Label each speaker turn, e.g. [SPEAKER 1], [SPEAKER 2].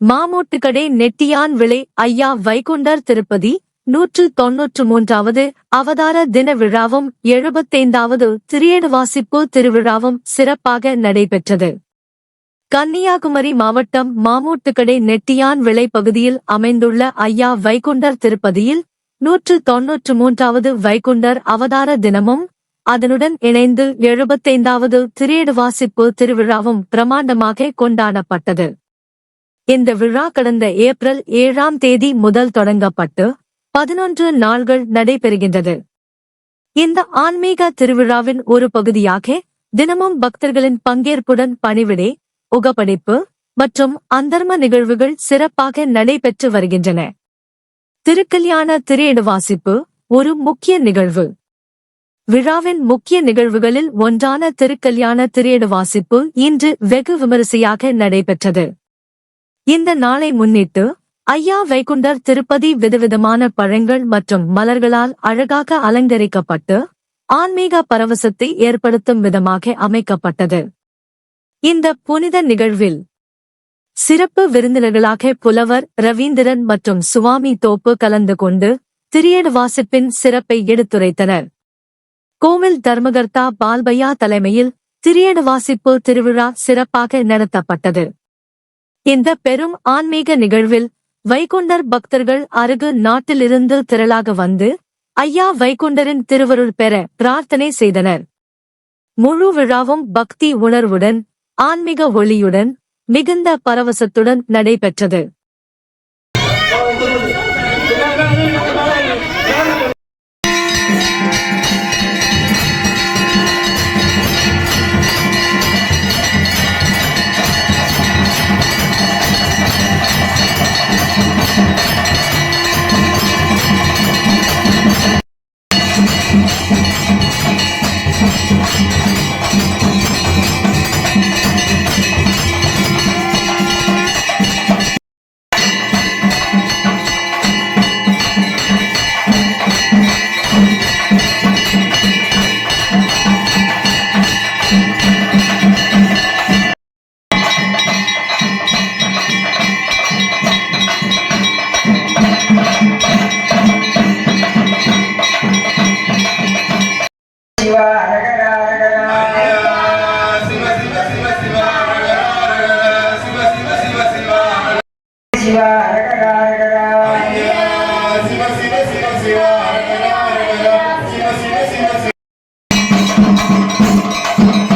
[SPEAKER 1] மாமூட்டுக்கடை நெட்டியான் விளை ஐயா வைகுண்டர் திருப்பதி நூற்று தொன்னூற்று மூன்றாவது அவதார தின விழாவும் எழுபத்தைந்தாவது திரியேடு வாசிப்பு திருவிழாவும் சிறப்பாக நடைபெற்றது. கன்னியாகுமரி மாவட்டம் மாமூட்டுக்கடை நெட்டியான் விளை பகுதியில் அமைந்துள்ள ஐயா வைகுண்டர் திருப்பதியில் நூற்று தொன்னூற்று மூன்றாவது வைகுண்டர் அவதார தினமும் அதனுடன் இணைந்து எழுபத்தைந்தாவது திரியேடு வாசிப்பு திருவிழாவும் பிரமாண்டமாக கொண்டாடப்பட்டது. இந்த விழா கடந்த ஏப்ரல் ஏழாம் தேதி முதல் தொடங்கப்பட்டு பதினொன்று நாள்கள் நடைபெறுகின்றது. இந்த ஆன்மீக திருவிழாவின் ஒரு பகுதியாக தினமும் பக்தர்களின் பங்கேற்புடன் பணிவிடை உகப்படைப்பு மற்றும் அந்தர்ம நிகழ்வுகள் சிறப்பாக நடைபெற்று வருகின்றன. திருக்கல்யாண திரையிடு வாசிப்பு ஒரு முக்கிய நிகழ்வு. விழாவின் முக்கிய நிகழ்வுகளில் ஒன்றான திருக்கல்யாண திரையிடு வாசிப்பு இன்று வெகு விமரிசையாக நடைபெற்றது. இந்த நாளை முன்னிட்டு ஐயா வைகுண்டர் திருப்பதி விதவிதமான பழங்கள் மற்றும் மலர்களால் அழகாக அலங்கரிக்கப்பட்டு ஆன்மீக பரவசத்தை ஏற்படுத்தும் விதமாக அமைக்கப்பட்டது. இந்த புனித நிகழ்வில் சிறப்பு விருந்தினர்களாக புலவர் ரவீந்திரன் மற்றும் சுவாமி தோப்பு கலந்து கொண்டு திரியடு வாசிப்பின் சிறப்பை எடுத்துரைத்தனர். கோவில் தர்மகர்த்தா பால்பையா தலைமையில் திரியடு வாசிப்பு திருவிழா சிறப்பாக நடத்தப்பட்டது. இந்த பெரும் ஆன்மீக நிகழ்வில் வைகுண்டர் பக்தர்கள் அருகு நாட்டிலிருந்து திரளாக வந்து ஐயா வைகுண்டரின் திருவருள் பெற பிரார்த்தனை செய்தனர். முழு விழாவும் பக்தி உணர்வுடன் ஆன்மீக ஒளியுடன் மிகுந்த பரவசத்துடன் நடைபெற்றது.
[SPEAKER 2] あっ! Thank you.